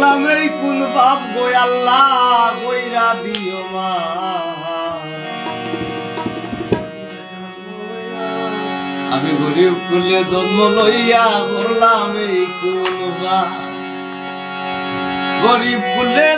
করলাম এই কোন বাপ গই আল্লাহ, গইরা দিও মা। আমি গরিব কুলে জন্ম লইয়া করলাম এই কোন বা গরিব কুলে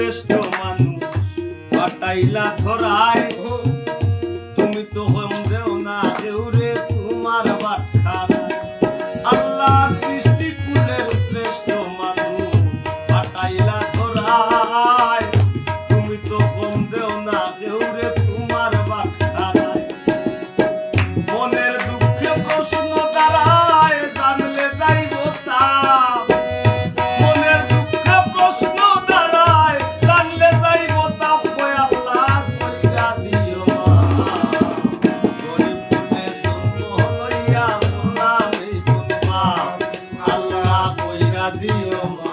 শ্রেষ্ঠ মানুষ পাটাইলা ধরায়। তুমি তো হম দেও না দেউরে তোমার বাটখা কইরা দিও মা।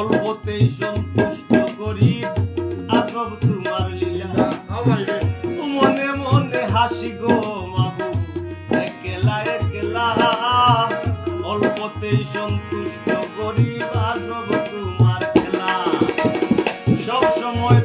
অল্পতেই সন্তুষ্ট গরিব, আজব তোমার মনে মনে হাসি গো মাগু একলা একলা। অল্পতেই সন্তুষ্ট গরিব, আজব তোমার খেলা সব সময়